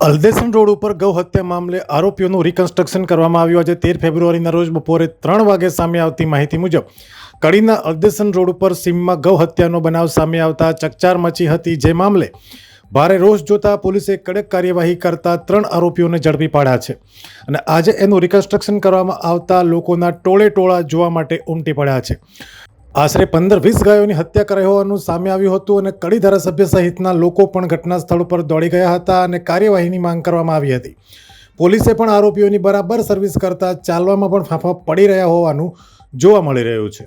અલદેસન road ઉપર ગૌ હત્યા મામલે આરોપીઓનું રિકન્સ્ટ્રક્શન કરવામાં આવ્યું. આજે તેર ફેબ્રુઆરીના રોજ બપોરે ત્રણ વાગે સામે આવતી માહિતી મુજબ, કડીના અલદેસન રોડ ઉપર સીમમાં ગૌ હત્યાનો બનાવ સામે આવતા ચકચાર મચી હતી. જે મામલે ભારે રોષ જોતા પોલીસે કડક કાર્યવાહી કરતા ત્રણ આરોપીઓને ઝડપી પાડ્યા છે અને આજે એનું રિકન્સ્ટ્રક્શન કરવામાં આવતા લોકોના ટોળે ટોળા જોવા માટે ઉમટી પડ્યા છે. આશરે પંદર વીસ ગાયોની હત્યા કરાઈ હોવાનું સામે આવ્યું હતું અને કડી ધારાસભ્ય સહિતના લોકો પણ ઘટના સ્થળ પર દોડી ગયા હતા અને કાર્યવાહીની માંગ કરવામાં આવી હતી. પોલીસે પણ આરોપીઓની બરાબર સર્વિસ કરતા ચાલવામાં પણ ફાંફા પડી રહ્યા હોવાનું જોવા મળી રહ્યું છે.